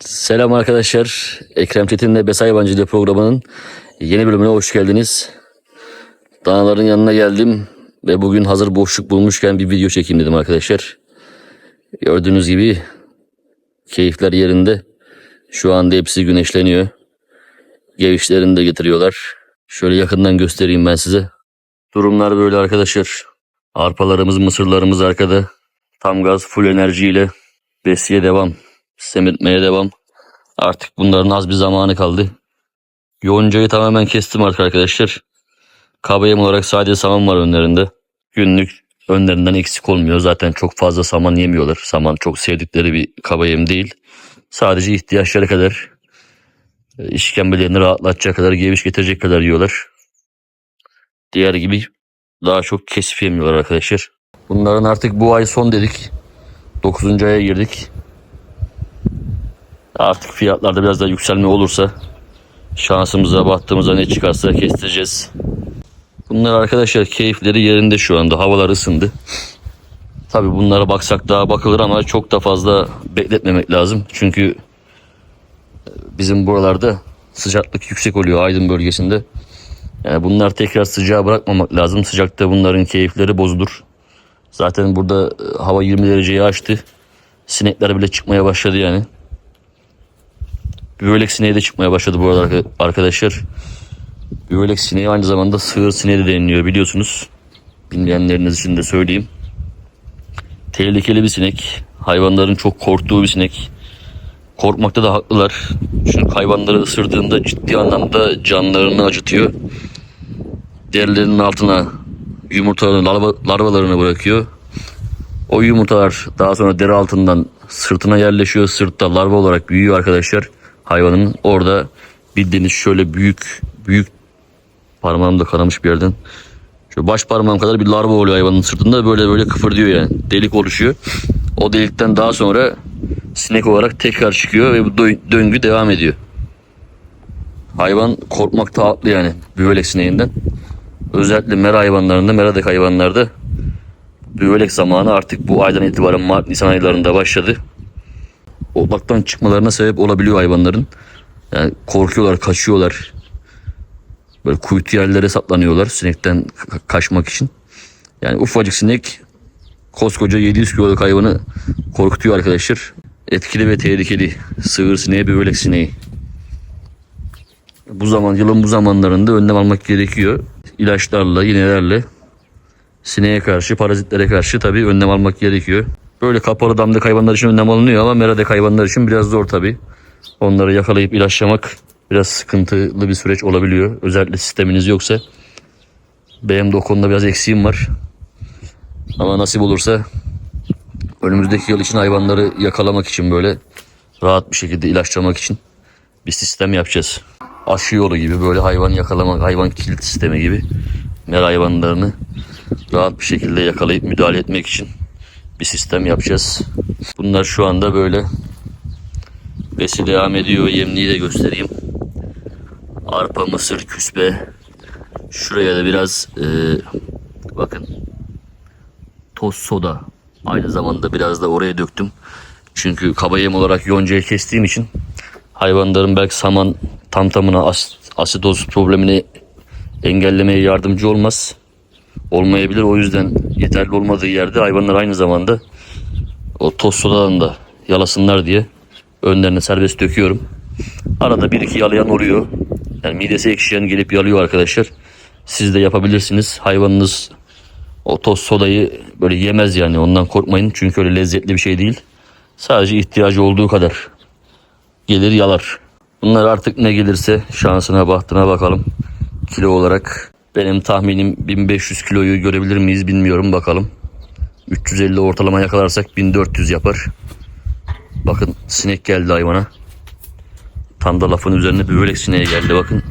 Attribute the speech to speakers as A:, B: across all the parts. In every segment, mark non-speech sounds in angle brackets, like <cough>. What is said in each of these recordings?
A: Selam arkadaşlar. Ekrem Çetin'le Besay Yabancılığı programının yeni bölümüne hoş geldiniz. Danaların yanına geldim ve bugün hazır boşluk bulmuşken bir video çekeyim dedim arkadaşlar. Gördüğünüz gibi keyifler yerinde. Şu anda hepsi güneşleniyor. Gevişlerini de getiriyorlar. Şöyle yakından göstereyim ben size. Durumlar böyle arkadaşlar. Arpalarımız, mısırlarımız arkada. Tam gaz, full enerjiyle besiye devam. Semirtmeye devam. Artık bunların az bir zamanı kaldı. Yoncayı tamamen kestim artık arkadaşlar. Kabayım olarak sadece saman var önlerinde. Günlük önlerinden eksik olmuyor. Zaten çok fazla saman yemiyorlar. Saman çok sevdikleri bir kabayım değil. Sadece ihtiyaçları kadar e, işkembelerini rahatlatacak kadar, geviş getirecek kadar yiyorlar. Diğer gibi daha çok kesif yemiyorlar arkadaşlar. Bunların artık bu ay son dedik. 9. aya girdik. Artık fiyatlarda biraz daha yükselme olursa şansımıza baktığımızda ne çıkarsa kestireceğiz. Bunlar arkadaşlar keyifleri yerinde şu anda. Havalar ısındı. Tabi bunlara baksak daha bakılır ama çok da fazla bekletmemek lazım. Çünkü bizim buralarda sıcaklık yüksek oluyor Aydın bölgesinde. Yani bunlar tekrar sıcağa bırakmamak lazım. Sıcakta bunların keyifleri bozulur. Zaten burada e, hava 20 dereceyi aştı. Sinekler bile çıkmaya başladı yani. Büyülek sineği de çıkmaya başladı bu arada arka- arkadaşlar. Büyülek sineği aynı zamanda sığır sineği de deniliyor biliyorsunuz. Bilmeyenleriniz için de söyleyeyim. Tehlikeli bir sinek. Hayvanların çok korktuğu bir sinek. Korkmakta da haklılar. Çünkü hayvanları ısırdığında ciddi anlamda canlarını acıtıyor. Derilerinin altına yumurtalarını, larva, larvalarını bırakıyor. O yumurtalar daha sonra deri altından sırtına yerleşiyor. Sırtta larva olarak büyüyor arkadaşlar hayvanın. Orada bildiğiniz şöyle büyük büyük parmağım da kanamış bir yerden. Şöyle baş parmağım kadar bir larva oluyor hayvanın sırtında. Böyle böyle kıpırdıyor yani. Delik oluşuyor. O delikten daha sonra sinek olarak tekrar çıkıyor ve bu dö- döngü devam ediyor. Hayvan korkmakta haklı yani büyülek sineğinden. Özellikle mera hayvanlarında, meradaki hayvanlarda büyülek zamanı artık bu aydan itibaren Mart Nisan aylarında başladı. Otlaktan çıkmalarına sebep olabiliyor hayvanların. Yani korkuyorlar, kaçıyorlar. Böyle kuytu yerlere saplanıyorlar sinekten ka- kaçmak için. Yani ufacık sinek koskoca 700 kiloluk hayvanı korkutuyor arkadaşlar. Etkili ve tehlikeli sığır sineği, büyülek sineği. Bu zaman yılın bu zamanlarında önlem almak gerekiyor. İlaçlarla, iğnelerle sineğe karşı, parazitlere karşı tabii önlem almak gerekiyor. Böyle kapalı damda hayvanlar için önlem alınıyor ama meradaki hayvanlar için biraz zor tabii. Onları yakalayıp ilaçlamak biraz sıkıntılı bir süreç olabiliyor. Özellikle sisteminiz yoksa. Benim de o konuda biraz eksiğim var. Ama nasip olursa önümüzdeki yıl için hayvanları yakalamak için böyle rahat bir şekilde ilaçlamak için bir sistem yapacağız. Aşı yolu gibi böyle hayvan yakalamak, hayvan kilit sistemi gibi mera hayvanlarını rahat bir şekilde yakalayıp müdahale etmek için bir sistem yapacağız. Bunlar şu anda böyle besi devam ediyor. Yemliği de göstereyim. Arpa, mısır, küspe. Şuraya da biraz e, bakın toz soda. Aynı zamanda biraz da oraya döktüm. Çünkü kaba yem olarak yoncayı kestiğim için hayvanların belki saman tam tamına as, asitoz problemini engellemeye yardımcı olmaz. Olmayabilir. O yüzden yeterli olmadığı yerde hayvanlar aynı zamanda o toz sodadan da yalasınlar diye önlerine serbest döküyorum. Arada bir iki yalayan oluyor. Yani midesi ekşiyen gelip yalıyor arkadaşlar. Siz de yapabilirsiniz. Hayvanınız o toz sodayı böyle yemez yani ondan korkmayın. Çünkü öyle lezzetli bir şey değil. Sadece ihtiyacı olduğu kadar gelir yalar. Bunlar artık ne gelirse şansına bahtına bakalım. Kilo olarak benim tahminim 1500 kiloyu görebilir miyiz bilmiyorum bakalım. 350 ortalama yakalarsak 1400 yapar. Bakın sinek geldi hayvana. Tam da lafın üzerine bir börek sineği geldi bakın.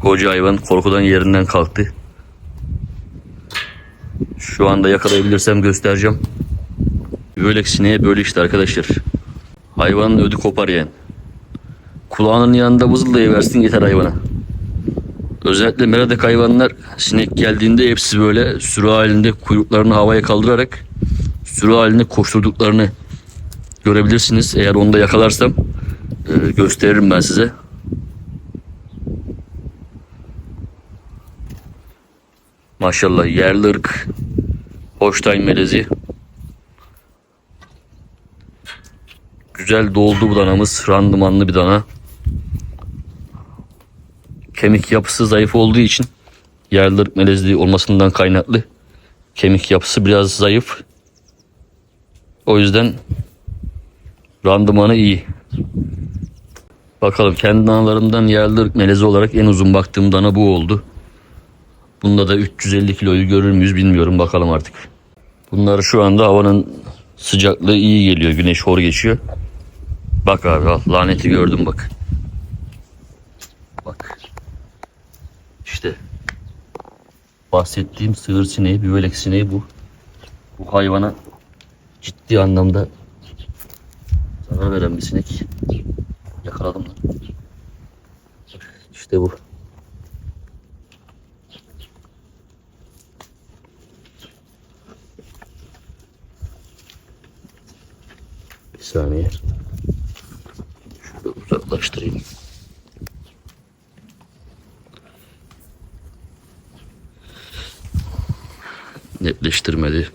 A: Koca hayvan korkudan yerinden kalktı. Şu anda yakalayabilirsem göstereceğim. Börek sineği böyle işte arkadaşlar. Hayvanın ödü kopar yani. Kulağının yanında vızıldayıversin yeter hayvana. Özellikle meradaki hayvanlar sinek geldiğinde hepsi böyle sürü halinde kuyruklarını havaya kaldırarak sürü halinde koşturduklarını görebilirsiniz. Eğer onu da yakalarsam e, gösteririm ben size. Maşallah yerli ırk Holstein melezi. Güzel doldu bu danamız. Randımanlı bir dana. Kemik yapısı zayıf olduğu için yerli ırk melezliği olmasından kaynaklı kemik yapısı biraz zayıf. O yüzden randımanı iyi. Bakalım kendi danalarımdan yerli ırk melezi olarak en uzun baktığım dana bu oldu. Bunda da 350 kiloyu görür müyüz bilmiyorum bakalım artık. Bunlar şu anda havanın sıcaklığı iyi geliyor. Güneş hor geçiyor. Bak abi al laneti gördüm. Bak. İşte bahsettiğim sığır sineği, büvelek sineği bu. Bu hayvana ciddi anlamda zarar veren bir sinek. Yakaladım. İşte bu. Bir saniye. Şöyle uzaklaştırayım. Netleştirmedi.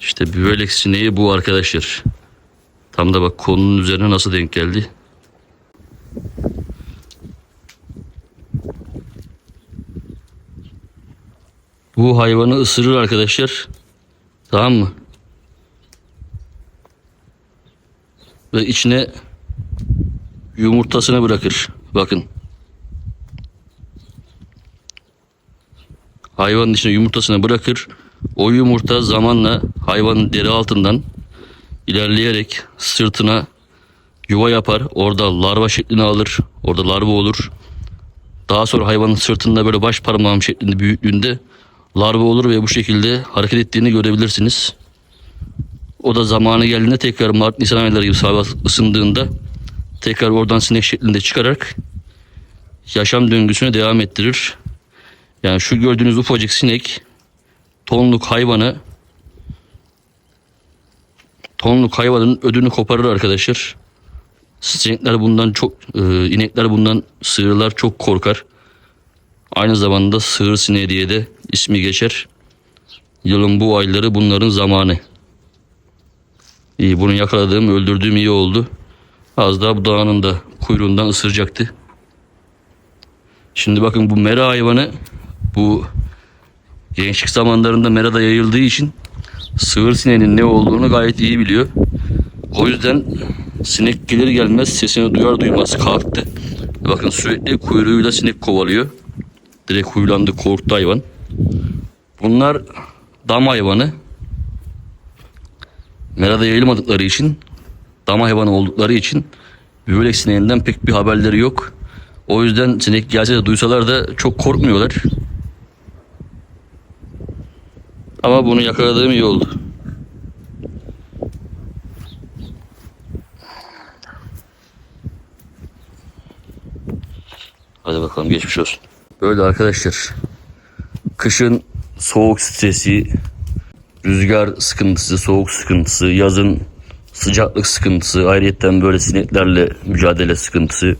A: İşte büvelek sineği bu arkadaşlar. Tam da bak konunun üzerine nasıl denk geldi. Bu hayvanı ısırır arkadaşlar. Tamam mı? Ve içine yumurtasını bırakır. Bakın. Hayvanın içine yumurtasını bırakır. O yumurta zamanla hayvanın deri altından ilerleyerek sırtına yuva yapar. Orada larva şeklini alır. Orada larva olur. Daha sonra hayvanın sırtında böyle baş parmağım şeklinde büyüklüğünde larva olur ve bu şekilde hareket ettiğini görebilirsiniz. O da zamanı geldiğinde tekrar Mart Nisan ayları gibi hava ısındığında tekrar oradan sinek şeklinde çıkarak yaşam döngüsüne devam ettirir. Yani şu gördüğünüz ufacık sinek tonluk hayvanı tonluk hayvanın ödünü koparır arkadaşlar. Sinekler bundan çok e, inekler bundan sığırlar çok korkar. Aynı zamanda sığır sineği diye de ismi geçer. Yılın bu ayları bunların zamanı. İyi bunu yakaladığım öldürdüğüm iyi oldu. Az daha bu dağının da kuyruğundan ısıracaktı. Şimdi bakın bu mera hayvanı bu gençlik zamanlarında merada yayıldığı için sığır sineğinin ne olduğunu gayet iyi biliyor. O yüzden sinek gelir gelmez sesini duyar duymaz kalktı. Bakın sürekli kuyruğuyla sinek kovalıyor. Direkt huylandı korktu hayvan. Bunlar dam hayvanı. Merada yayılmadıkları için dam hayvanı oldukları için büyülek sineğinden pek bir haberleri yok. O yüzden sinek gelse de duysalar da çok korkmuyorlar. Ama bunu yakaladığım iyi oldu. Hadi bakalım geçmiş olsun. Böyle arkadaşlar. Kışın soğuk stresi, rüzgar sıkıntısı, soğuk sıkıntısı, yazın sıcaklık sıkıntısı, ayrıyetten böyle sineklerle mücadele sıkıntısı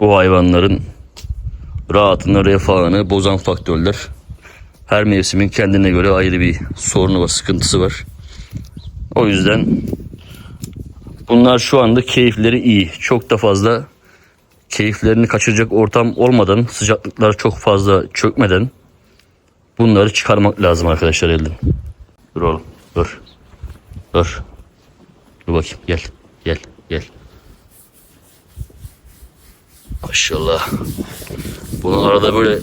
A: bu hayvanların rahatını, refahını bozan faktörler. Her mevsimin kendine göre ayrı bir sorunu var, sıkıntısı var. O yüzden bunlar şu anda keyifleri iyi. Çok da fazla keyiflerini kaçıracak ortam olmadan, sıcaklıklar çok fazla çökmeden bunları çıkarmak lazım arkadaşlar elden. Dur oğlum, dur. Dur. Dur bakayım, gel. Gel, gel. Maşallah. Bunu arada böyle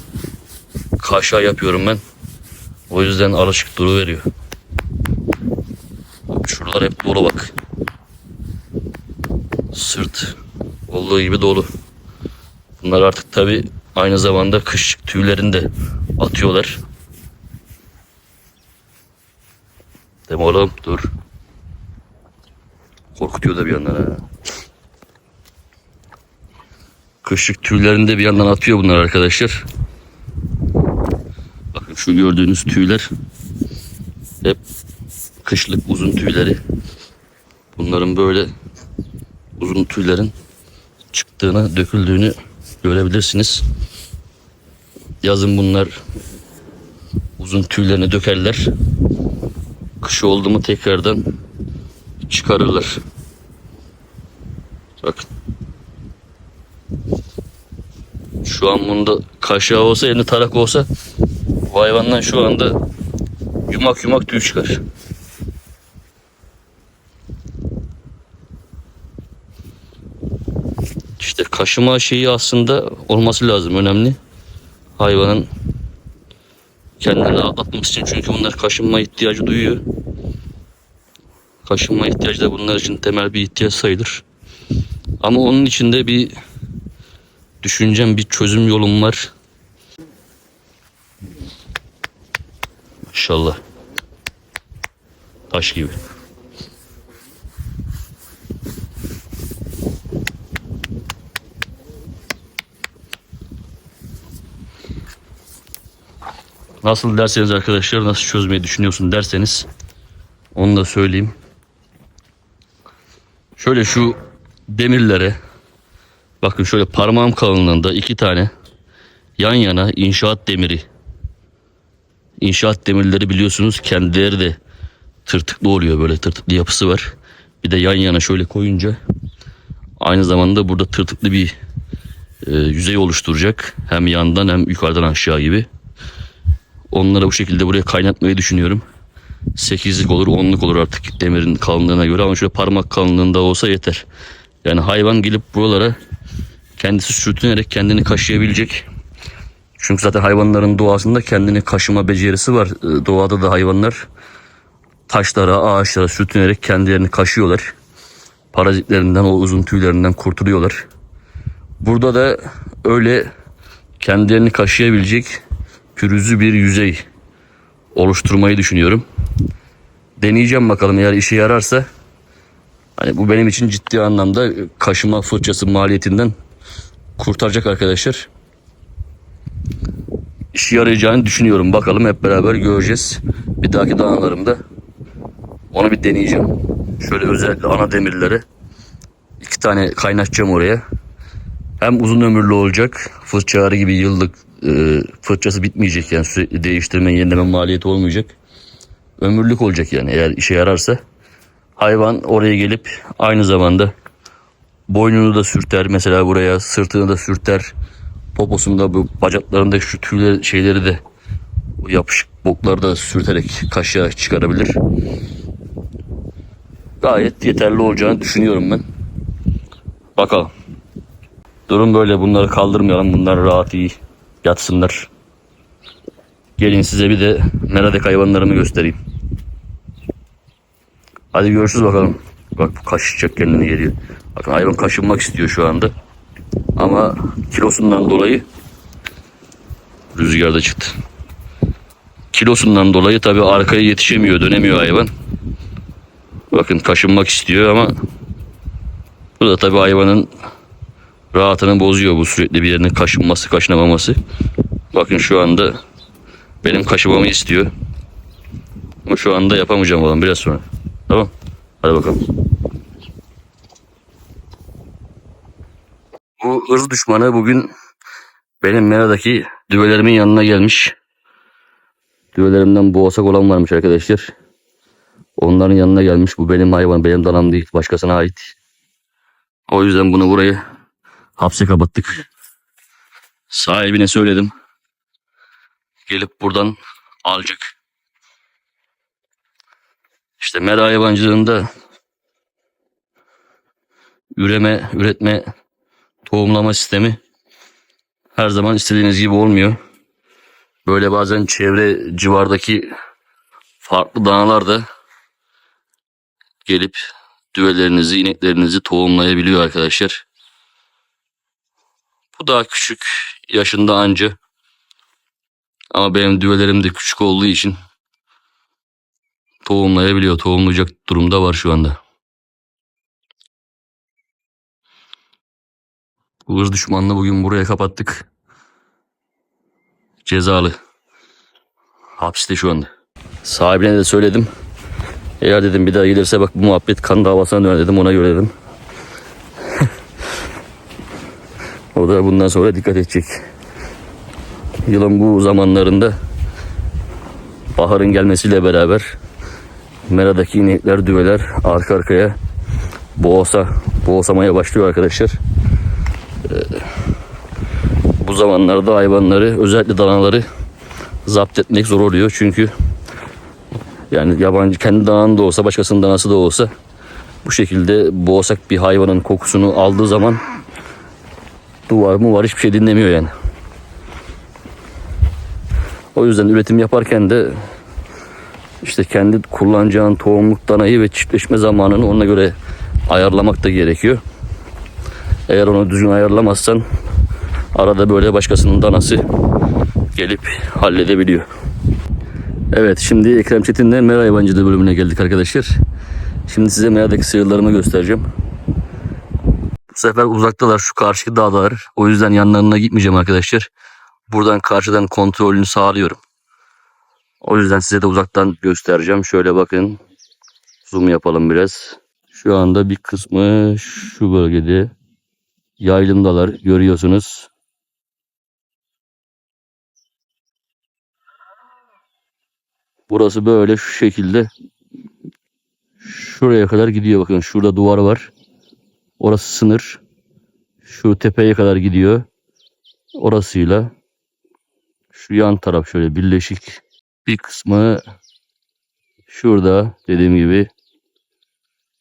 A: kaşa yapıyorum ben. O yüzden alışık duru veriyor. Şuralar hep dolu bak. Sırt olduğu gibi dolu. Bunlar artık tabi aynı zamanda kışlık tüylerini de atıyorlar. Değil? Dur. Korkutuyor da bir yandan ha. Kışlık tüylerini de bir yandan atıyor bunlar arkadaşlar. Bakın Şu gördüğünüz tüyler hep kışlık uzun tüyleri. Bunların böyle uzun tüylerin çıktığını, döküldüğünü görebilirsiniz. Yazın bunlar uzun tüylerini dökerler. Kış oldu mu tekrardan çıkarırlar. Bakın. Şu an bunda kaşığı olsa elinde tarak olsa bu hayvandan şu anda yumak yumak tüy çıkar. İşte kaşıma şeyi aslında olması lazım önemli. Hayvanın kendini rahatlatması için çünkü bunlar kaşınma ihtiyacı duyuyor. Kaşınma ihtiyacı da bunlar için temel bir ihtiyaç sayılır. Ama onun içinde bir düşüncem, bir çözüm yolum var. İnşallah. Taş gibi. Nasıl derseniz arkadaşlar nasıl çözmeyi düşünüyorsun derseniz onu da söyleyeyim. Şöyle şu demirlere bakın şöyle parmağım kalınlığında iki tane yan yana inşaat demiri. İnşaat demirleri biliyorsunuz kendileri de tırtıklı oluyor böyle tırtıklı yapısı var. Bir de yan yana şöyle koyunca aynı zamanda burada tırtıklı bir e, yüzey oluşturacak. Hem yandan hem yukarıdan aşağı gibi. Onları bu şekilde buraya kaynatmayı düşünüyorum. 8'lik olur 10'luk olur artık demirin kalınlığına göre ama şöyle parmak kalınlığında olsa yeter. Yani hayvan gelip buralara kendisi sürtünerek kendini kaşıyabilecek. Çünkü zaten hayvanların doğasında kendini kaşıma becerisi var. Ee, Doğada da hayvanlar taşlara, ağaçlara sürtünerek kendilerini kaşıyorlar. Parazitlerinden, o uzun tüylerinden kurtuluyorlar. Burada da öyle kendilerini kaşıyabilecek pürüzlü bir yüzey oluşturmayı düşünüyorum. Deneyeceğim bakalım eğer işe yararsa. Hani bu benim için ciddi anlamda kaşıma fırçası maliyetinden kurtaracak arkadaşlar. İşe yarayacağını düşünüyorum. Bakalım hep beraber göreceğiz. Bir dahaki dağlarımda onu bir deneyeceğim. Şöyle özellikle ana demirleri iki tane kaynatacağım oraya. Hem uzun ömürlü olacak. Fırçaları gibi yıllık e, fırçası bitmeyecek yani sürekli değiştirme yenileme maliyeti olmayacak. Ömürlük olacak yani eğer işe yararsa. Hayvan oraya gelip aynı zamanda boynunu da sürter mesela buraya sırtını da sürter. Poposunda bu bacaklarında şu tüyler şeyleri de yapışık bokları da sürterek kaşığa çıkarabilir. Gayet yeterli olacağını düşünüyorum ben. Bakalım. Durum böyle bunları kaldırmayalım. Bunlar rahat iyi yatsınlar. Gelin size bir de meradek hayvanlarımı göstereyim. Hadi görüşürüz bakalım. Bak bu kaşıyacak kendini geliyor. Bakın hayvan kaşınmak istiyor şu anda. Ama kilosundan dolayı rüzgarda çıktı. Kilosundan dolayı tabii arkaya yetişemiyor, dönemiyor hayvan. Bakın kaşınmak istiyor ama bu da tabii hayvanın rahatını bozuyor bu sürekli bir yerinin kaşınması, kaşınamaması. Bakın şu anda benim kaşımamı istiyor. Ama şu anda yapamayacağım olan biraz sonra. Tamam. Hadi bakalım. Bu ırz düşmanı bugün benim meradaki düvelerimin yanına gelmiş. Düvelerimden boğasak olan varmış arkadaşlar. Onların yanına gelmiş. Bu benim hayvan, benim danam değil. Başkasına ait. O yüzden bunu buraya hapse kapattık. Sahibine söyledim. Gelip buradan alacak. İşte mera hayvancılığında üreme, üretme, tohumlama sistemi her zaman istediğiniz gibi olmuyor. Böyle bazen çevre civardaki farklı danalar da gelip düvelerinizi, ineklerinizi tohumlayabiliyor arkadaşlar. Bu daha küçük yaşında anca. Ama benim düvelerim de küçük olduğu için tohumlayabiliyor. Tohumlayacak durumda var şu anda. Hırs düşmanını bugün buraya kapattık. Cezalı. Hapiste şu anda. Sahibine de söyledim. Eğer dedim bir daha gelirse bak bu muhabbet kan davasına döner dedim ona göre dedim. Da bundan sonra dikkat edecek. Yılın bu zamanlarında baharın gelmesiyle beraber Mera'daki inekler, düveler arka arkaya boğasa, boğasamaya başlıyor arkadaşlar. Ee, bu zamanlarda hayvanları, özellikle danaları zapt etmek zor oluyor. Çünkü yani yabancı kendi dananın da olsa, başkasının danası da olsa bu şekilde boğasak bir hayvanın kokusunu aldığı zaman duvar mı var hiçbir şey dinlemiyor yani. O yüzden üretim yaparken de işte kendi kullanacağın tohumluk danayı ve çiftleşme zamanını ona göre ayarlamak da gerekiyor. Eğer onu düzgün ayarlamazsan arada böyle başkasının danası gelip halledebiliyor. Evet şimdi Ekrem Çetin'le Mera Hayvancılığı bölümüne geldik arkadaşlar. Şimdi size Mera'daki sığırlarımı göstereceğim. Bu sefer uzaktalar şu karşıki dağdalar. O yüzden yanlarına gitmeyeceğim arkadaşlar. Buradan karşıdan kontrolünü sağlıyorum. O yüzden size de uzaktan göstereceğim. Şöyle bakın. Zoom yapalım biraz. Şu anda bir kısmı şu bölgede. Yaylımdalar görüyorsunuz. Burası böyle şu şekilde. Şuraya kadar gidiyor bakın. Şurada duvar var. Orası sınır. Şu tepeye kadar gidiyor. Orasıyla şu yan taraf şöyle birleşik bir kısmı şurada dediğim gibi.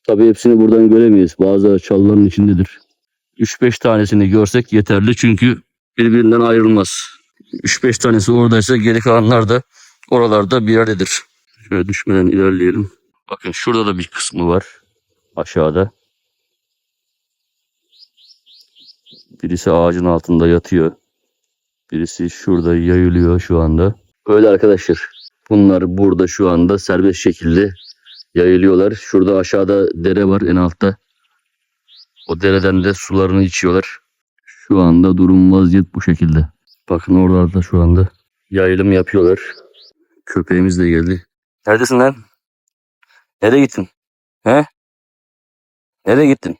A: Tabii hepsini buradan göremeyiz. Bazıları çalıların içindedir. 3-5 tanesini görsek yeterli çünkü birbirinden ayrılmaz. 3-5 tanesi oradaysa geri kalanlar da oralarda bir yerdedir. Şöyle düşmeden ilerleyelim. Bakın şurada da bir kısmı var. Aşağıda. Birisi ağacın altında yatıyor. Birisi şurada yayılıyor şu anda. Öyle arkadaşlar. Bunlar burada şu anda serbest şekilde yayılıyorlar. Şurada aşağıda dere var en altta. O dereden de sularını içiyorlar. Şu anda durum vaziyet bu şekilde. Bakın oralarda şu anda yayılım yapıyorlar. Köpeğimiz de geldi. Neredesin lan? Nereye gittin? He? Nereye gittin?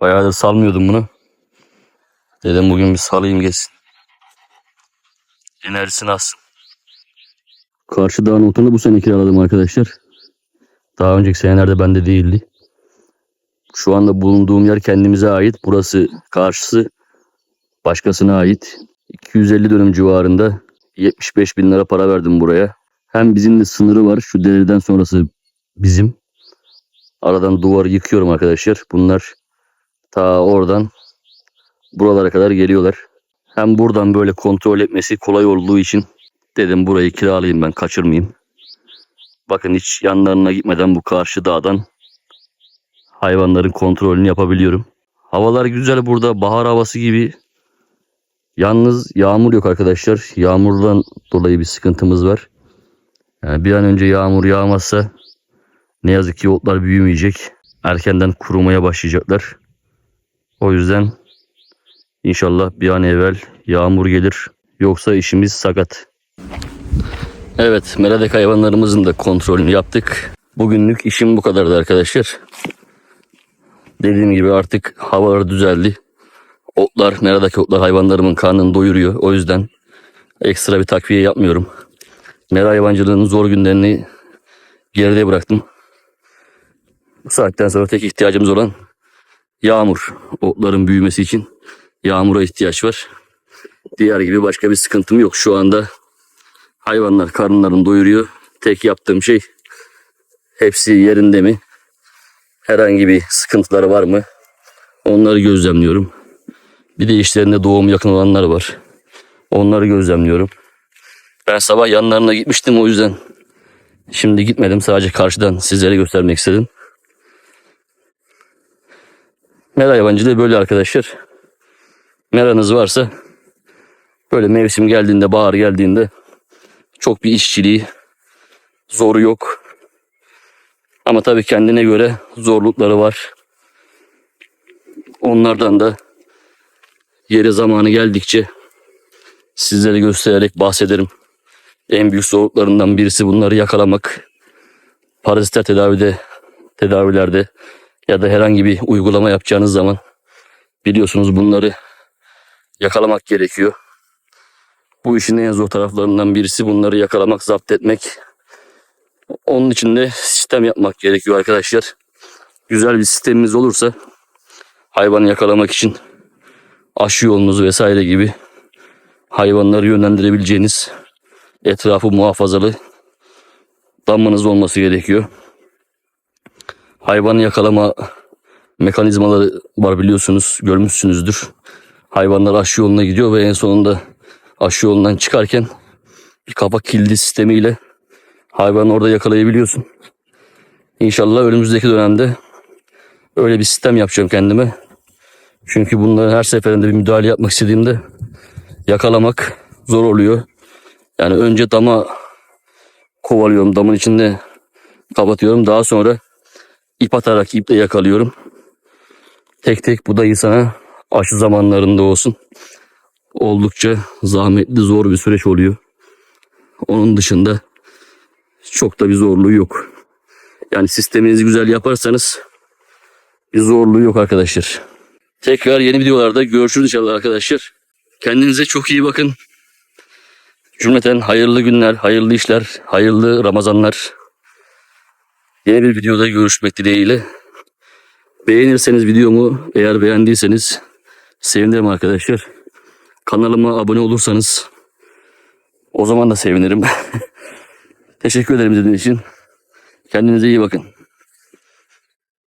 A: Bayağıdır salmıyordum bunu. Dedim bugün bir salayım geçsin. Enerjisini alsın. Karşı dağın otunu bu sene kiraladım arkadaşlar. Daha önceki senelerde bende değildi. Şu anda bulunduğum yer kendimize ait. Burası karşısı başkasına ait. 250 dönüm civarında 75 bin lira para verdim buraya. Hem bizim de sınırı var. Şu dereden sonrası bizim. Aradan duvarı yıkıyorum arkadaşlar. Bunlar ta oradan buralara kadar geliyorlar. Hem buradan böyle kontrol etmesi kolay olduğu için dedim burayı kiralayayım ben kaçırmayayım. Bakın hiç yanlarına gitmeden bu karşı dağdan hayvanların kontrolünü yapabiliyorum. Havalar güzel burada bahar havası gibi. Yalnız yağmur yok arkadaşlar. Yağmurdan dolayı bir sıkıntımız var. Yani bir an önce yağmur yağmazsa ne yazık ki otlar büyümeyecek. Erkenden kurumaya başlayacaklar. O yüzden inşallah bir an evvel yağmur gelir. Yoksa işimiz sakat. Evet, meredek hayvanlarımızın da kontrolünü yaptık. Bugünlük işim bu kadardı arkadaşlar. Dediğim gibi artık havalar düzeldi. Otlar, meredeki otlar hayvanlarımın karnını doyuruyor. O yüzden ekstra bir takviye yapmıyorum. Mera hayvancılığının zor günlerini geride bıraktım. Bu saatten sonra tek ihtiyacımız olan yağmur. Otların büyümesi için yağmura ihtiyaç var. Diğer gibi başka bir sıkıntım yok. Şu anda hayvanlar karınlarını doyuruyor. Tek yaptığım şey hepsi yerinde mi? Herhangi bir sıkıntıları var mı? Onları gözlemliyorum. Bir de işlerinde doğum yakın olanlar var. Onları gözlemliyorum. Ben sabah yanlarına gitmiştim o yüzden. Şimdi gitmedim. Sadece karşıdan sizlere göstermek istedim. Mera hayvancılığı böyle arkadaşlar. Meranız varsa böyle mevsim geldiğinde, bahar geldiğinde çok bir işçiliği, zoru yok. Ama tabii kendine göre zorlukları var. Onlardan da yeri zamanı geldikçe sizlere göstererek bahsederim. En büyük zorluklarından birisi bunları yakalamak. Parazitler tedavide, tedavilerde ya da herhangi bir uygulama yapacağınız zaman biliyorsunuz bunları yakalamak gerekiyor. Bu işin en zor taraflarından birisi bunları yakalamak, zapt etmek. Onun için de sistem yapmak gerekiyor arkadaşlar. Güzel bir sistemimiz olursa hayvanı yakalamak için aşı yolunuz vesaire gibi hayvanları yönlendirebileceğiniz etrafı muhafazalı dammanız olması gerekiyor. Hayvanı yakalama mekanizmaları var biliyorsunuz, görmüşsünüzdür. Hayvanlar aşı yoluna gidiyor ve en sonunda aşı yolundan çıkarken bir kafa kilidi sistemiyle hayvanı orada yakalayabiliyorsun. İnşallah önümüzdeki dönemde öyle bir sistem yapacağım kendime. Çünkü bunları her seferinde bir müdahale yapmak istediğimde yakalamak zor oluyor. Yani önce dama kovalıyorum. Damın içinde kapatıyorum. Daha sonra ip atarak iple yakalıyorum. Tek tek bu da insana aşı zamanlarında olsun. Oldukça zahmetli zor bir süreç oluyor. Onun dışında çok da bir zorluğu yok. Yani sisteminizi güzel yaparsanız bir zorluğu yok arkadaşlar. Tekrar yeni videolarda görüşürüz inşallah arkadaşlar. Kendinize çok iyi bakın. Cümleten hayırlı günler, hayırlı işler, hayırlı Ramazanlar. Yeni bir videoda görüşmek dileğiyle. Beğenirseniz videomu eğer beğendiyseniz sevinirim arkadaşlar. Kanalıma abone olursanız o zaman da sevinirim. <laughs> Teşekkür ederim izlediğiniz için. Kendinize iyi bakın.